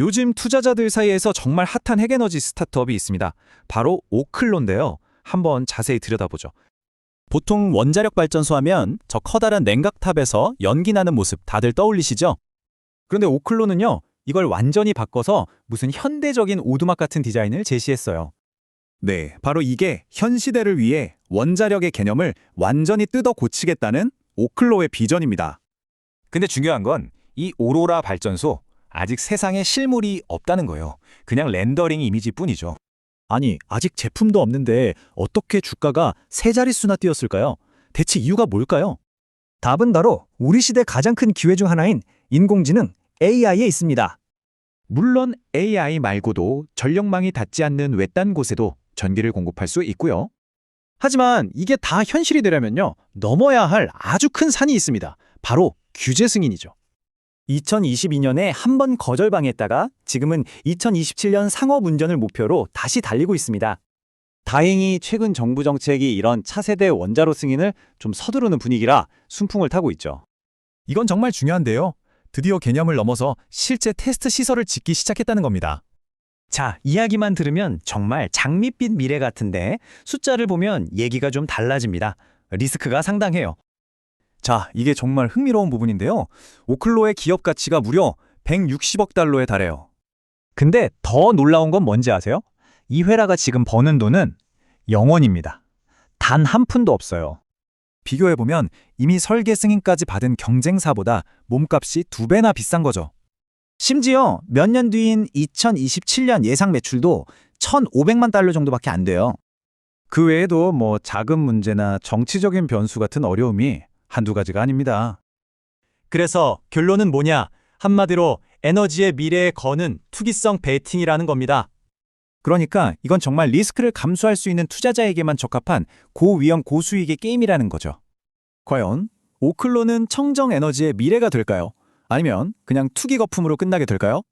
요즘 투자자들 사이에서 정말 핫한 핵에너지 스타트업이 있습니다. 바로 오클로인데요. 한번 자세히 들여다보죠. 보통 원자력 발전소 하면 저 커다란 냉각탑에서 연기 나는 모습 다들 떠올리시죠? 그런데 오클로는요, 이걸 완전히 바꿔서 무슨 현대적인 오두막 같은 디자인을 제시했어요. 네, 바로 이게 현 시대를 위해 원자력의 개념을 완전히 뜯어 고치겠다는 오클로의 비전입니다. 근데 중요한 건 이 오로라 발전소 아직 세상에 실물이 없다는 거예요. 그냥 렌더링 이미지뿐이죠. 아니, 아직 제품도 없는데 어떻게 주가가 세 자릿수나 뛰었을까요? 대체 이유가 뭘까요? 답은 바로 우리 시대 가장 큰 기회 중 하나인 인공지능 AI에 있습니다. 물론 AI 말고도 전력망이 닿지 않는 외딴 곳에도 전기를 공급할 수 있고요. 하지만 이게 다 현실이 되려면요, 넘어야 할 아주 큰 산이 있습니다. 바로 규제 승인이죠. 2022년에 한 번 거절당했다가 지금은 2027년 상업 운전을 목표로 다시 달리고 있습니다. 다행히 최근 정부 정책이 이런 차세대 원자로 승인을 좀 서두르는 분위기라 순풍을 타고 있죠. 이건 정말 중요한데요. 드디어 개념을 넘어서 실제 테스트 시설을 짓기 시작했다는 겁니다. 자, 이야기만 들으면 정말 장밋빛 미래 같은데 숫자를 보면 얘기가 좀 달라집니다. 리스크가 상당해요. 자, 이게 정말 흥미로운 부분인데요. 오클로의 기업 가치가 무려 160억 달러에 달해요. 근데 더 놀라운 건 뭔지 아세요? 이 회사가 지금 버는 돈은 0원입니다. 단 한 푼도 없어요. 비교해보면 이미 설계 승인까지 받은 경쟁사보다 몸값이 두 배나 비싼 거죠. 심지어 몇 년 뒤인 2027년 예상 매출도 1,500만 달러 정도밖에 안 돼요. 그 외에도 뭐 자금 문제나 정치적인 변수 같은 어려움이 한두 가지가 아닙니다. 그래서 결론은 뭐냐? 한마디로 에너지의 미래에 거는 투기성 베이팅이라는 겁니다. 그러니까 이건 정말 리스크를 감수할 수 있는 투자자에게만 적합한 고위험 고수익의 게임이라는 거죠. 과연 오클로는 청정 에너지의 미래가 될까요? 아니면 그냥 투기 거품으로 끝나게 될까요?